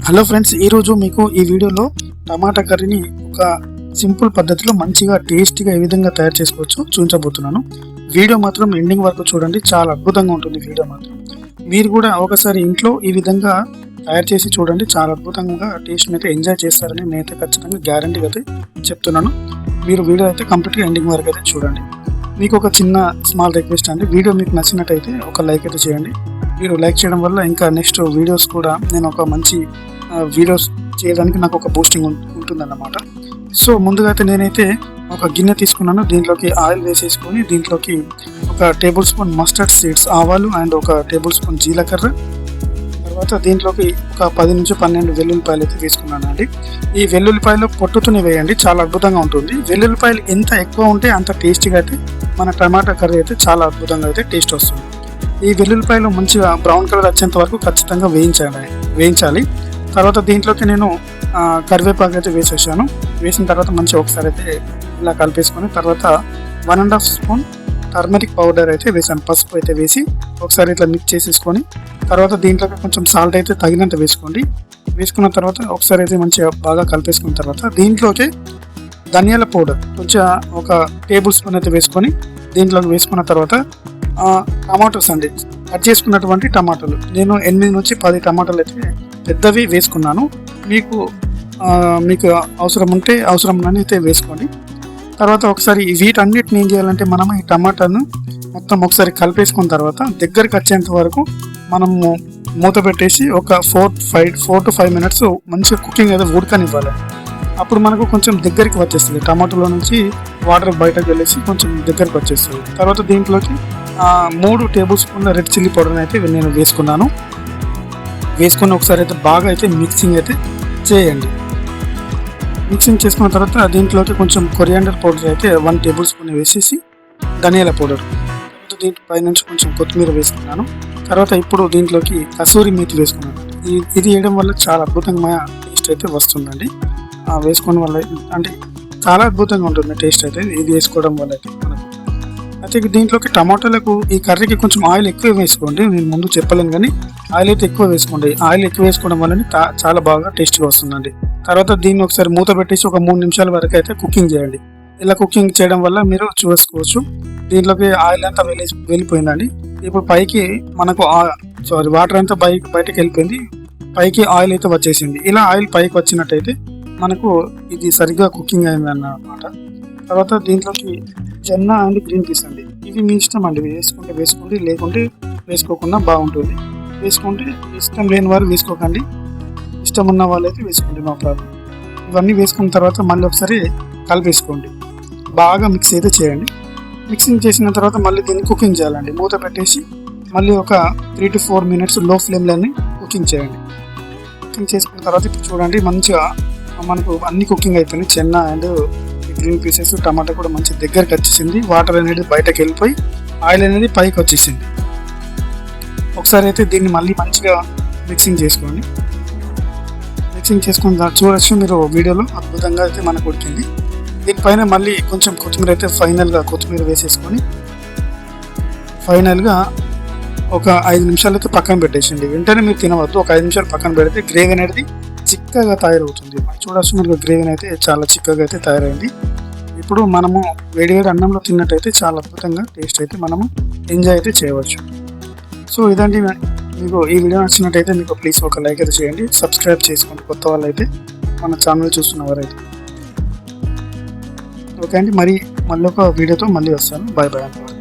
Hello friends ఈరోజు మీకు ఈ వీడియోలో టమాటా కర్రీని ఒక సింపుల్ పద్ధతిలో మంచిగా టేస్టీగా ఏ విధంగా తయారు చేసుకోవచ్చు చూపించబోతున్నాను. వీడియో మాత్రం ఎండింగ్ వరకు చూడండి చాలా అద్భుతంగా ఉంటుంది వీడియో మాత్రం. మీరు కూడా ఒకసారి ఇంట్లో ఈ విధంగా తయారు చేసి చూడండి చాలా అద్భుతంగా టేస్ట్ అయితే ఎంజాయ్ చేస్తారని నేనైతే ఖచ్చితంగా గ్యారంటీగా అయితే చెప్తున్నాను. మీరు వీడియో అయితే కంప్లీట్గా ఎండింగ్ వరకు అయితే చూడండి. మీకు ఒక చిన్న స్మాల్ రిక్వెస్ట్ అండి వీడియో మీకు నచ్చినట్టయితే ఒక లైక్ అయితే చేయండి. మీరు లైక్ చేయడం వల్ల ఇంకా నెక్స్ట్ వీడియోస్ కూడా నేను ఒక మంచి వీడియోస్ చేయడానికి నాకు ఒక బూస్టింగ్ ఉంటుందన్నమాట. సో ముందుగా అయితే నేనైతే ఒక గిన్నె తీసుకున్నాను. దీంట్లోకి ఆయిల్ వేసేసుకొని దీంట్లోకి ఒక టేబుల్ స్పూన్ మస్టర్డ్ సీడ్స్ ఆవాలు అండ్ ఒక టేబుల్ స్పూన్ జీలకర్ర. తర్వాత దీంట్లోకి ఒక పది నుంచి పన్నెండు వెల్లుల్లిపాయలు అయితే తీసుకున్నాను అండి ఈ వెల్లుల్లిపాయలు పొట్టుతూనే వేయండి చాలా అద్భుతంగా ఉంటుంది. వెల్లుల్లిపాయలు ఎంత ఎక్కువ ఉంటే అంత టేస్టీగా అయితే మన టమాటా కర్రీ అయితే చాలా అద్భుతంగా అయితే టేస్ట్ వస్తుంది. ఈ వెల్లుల్లిపాయలు మంచిగా బ్రౌన్ కలర్ వచ్చేంత వరకు ఖచ్చితంగా వేయించాలి. వేయించాలి. తర్వాత దీంట్లోకి నేను కరివేపాకు అయితే వేసేసాను. వేసిన తర్వాత మంచిగా ఒకసారి అయితే ఇలా కలిపేసుకొని తర్వాత one and half spoon turmeric powder అయితే వేసాను. పసుపు అయితే వేసి ఒకసారి ఇట్లా మిక్స్ చేసేసుకొని తర్వాత దీంట్లోకి కొంచెం సాల్ట్ అయితే తగినంత వేసుకోండి. వేసుకున్న తర్వాత ఒకసారి అయితే మంచిగా బాగా కలిపేసుకున్న తర్వాత దీంట్లోకి ధనియాల పౌడర్ కొంచెం ఒక టేబుల్ స్పూన్ అయితే వేసుకొని దీంట్లోకి వేసుకున్న తర్వాత టమాటోస్ అండి కట్ చేసుకున్నటువంటి టమాటాలు. నేను ఎనిమిది నుంచి పది టమాటాలు అయితే పెద్దవి వేసుకున్నాను. మీకు మీకు అవసరం ఉంటే అవసరం అయితే వేసుకోండి. తర్వాత ఒకసారి వీటన్నిటిని ఏం చేయాలంటే మనం ఈ టమాటాను మొత్తం ఒకసారి కలిపేసుకున్న తర్వాత దగ్గరికి వచ్చేంత వరకు మనము మూత పెట్టేసి ఒక four five four to five minutes మంచిగా కుకింగ్ అయితే ఉడకనివ్వాలి. అప్పుడు మనకు కొంచెం దగ్గరికి వచ్చేస్తుంది టమాటోలో నుంచి వాటర్ బయటకు వెళ్ళేసి కొంచెం దగ్గరకు వచ్చేస్తుంది తర్వాత దీంట్లోకి మూడు టేబుల్ స్పూన్ల రెడ్ చిల్లీ పౌడర్ అయితే నేను వేసుకున్నాను. వేసుకొని ఒకసారి అయితే బాగా అయితే మిక్సింగ్ అయితే చేయండి. మిక్సింగ్ చేసుకున్న తర్వాత దీంట్లోకి కొంచెం కొరియాండర్ పౌడర్ అయితే వన్ టేబుల్ స్పూన్ వేసేసి ధనియాల పౌడర్. దీంట్లో పైనుంచి కొంచెం కొత్తిమీర వేసుకున్నాను. తర్వాత ఇప్పుడు దీంట్లోకి కసూరి మేతి వేసుకున్నాను. ఇది ఇది వేయడం వల్ల చాలా అద్భుతంగా టేస్ట్ అయితే వస్తుందండి. వేసుకోవడం వల్ల అంటే చాలా అద్భుతంగా ఉంటుంది టేస్ట్ అయితే. ఇది వేసుకోవడం వల్ల అయితే మనకు అయితే దీంట్లోకి టమాటాలకు ఈ కర్రీకి కొంచెం ఆయిల్ ఎక్కువ వేసుకోండి. నేను ముందు చెప్పలేను కానీ ఆయిల్ అయితే ఎక్కువ వేసుకోండి. ఆయిల్ ఎక్కువ వేసుకోవడం వల్ల చాలా బాగా టేస్ట్గా వస్తుందండి. తర్వాత దీన్ని ఒకసారి మూత పెట్టేసి ఒక మూడు నిమిషాల వరకు అయితే కుకింగ్ చేయండి. ఇలా కుకింగ్ చేయడం వల్ల మీరు చూసుకోవచ్చు. దీంట్లోకి ఆయిల్ అంతా వెళ్ళి వెళ్ళిపోయిందండి ఇప్పుడు పైకి మనకు సారీ వాటర్ అంతా బయట బయటకు వెళ్ళిపోయింది. పైకి ఆయిల్ అయితే వచ్చేసింది. ఇలా ఆయిల్ పైకి వచ్చినట్టయితే మనకు ఇది సరిగ్గా కుకింగ్ అయింది అన్నమాట తర్వాత దీంట్లోకి చెన్న అండ్ గ్రీన్ పీస్ అండి. ఇవి మీ ఇష్టం అండి. వేసుకుంటే వేసుకోండి లేకుంటే వేసుకోకుండా బాగుంటుంది. వేసుకుంటే ఇష్టం లేని వారు వేసుకోకండి. ఇష్టం ఉన్న వాళ్ళైతే వేసుకోండి నో ప్రాబ్లం. ఇవన్నీ వేసుకున్న తర్వాత మళ్ళీ ఒకసారి కలిపేసుకోండి. బాగా మిక్స్ అయితే చేయండి. మిక్సింగ్ చేసిన తర్వాత మళ్ళీ దీన్ని కుకింగ్ చేయాలండి. మూత పెట్టేసి మళ్ళీ ఒక త్రీ టు ఫోర్ మినిట్స్లో ఫ్లేమ్లోనే కుకింగ్ చేయండి. కుకింగ్ చేసుకున్న తర్వాత ఇప్పుడు చూడండి మంచిగా మనకు అన్ని కుకింగ్ అయిపోయినాయి. చెన్న అండ్ గ్రీన్ పీసెస్ టమాటా కూడా మంచి దగ్గరికి వచ్చేసింది. వాటర్ అనేది బయటకు వెళ్ళిపోయి ఆయిల్ అనేది పైకి వచ్చేసింది. ఒకసారి అయితే దీన్ని మళ్ళీ మంచిగా మిక్సింగ్ చేసుకోండి. మిక్సింగ్ చేసుకుని చూడొచ్చు మీరు వీడియోలో. అద్భుతంగా అయితే మనకు ఉడికింది. దీనిపైన మళ్ళీ కొంచెం కొత్తిమీర అయితే ఫైనల్గా కొత్తిమీర వేసేసుకొని ఫైనల్గా ఒక ఐదు నిమిషాలు అయితే పక్కన పెట్టేసింది. వెంటనే మీరు తినవద్దు. ఒక ఐదు నిమిషాలు పక్కన పెడితే గ్రేవీ అనేది చిక్కగా తయారవుతుంది. చూడాల్సిన మీరు గ్రేవీ అయితే చాలా చిక్కగా అయితే తయారైంది. ఇప్పుడు మనము వేడివేడి అన్నంలో తిన్నట్టయితే చాలా అద్భుతంగా టేస్ట్ అయితే మనము ఎంజాయ్ అయితే చేయవచ్చు. సో ఇదండి మీకు ఈ వీడియో నచ్చినట్టయితే మీకు ప్లీజ్ ఒక లైక్ అయితే చేయండి. సబ్స్క్రైబ్ చేసుకోండి కొత్త వాళ్ళు అయితే మన ఛానల్ చూస్తున్న వారైతే. ఓకే అండి మరి మళ్ళీ ఒక వీడియోతో మళ్ళీ వస్తాను. బాయ్ బాయ్ అంటారు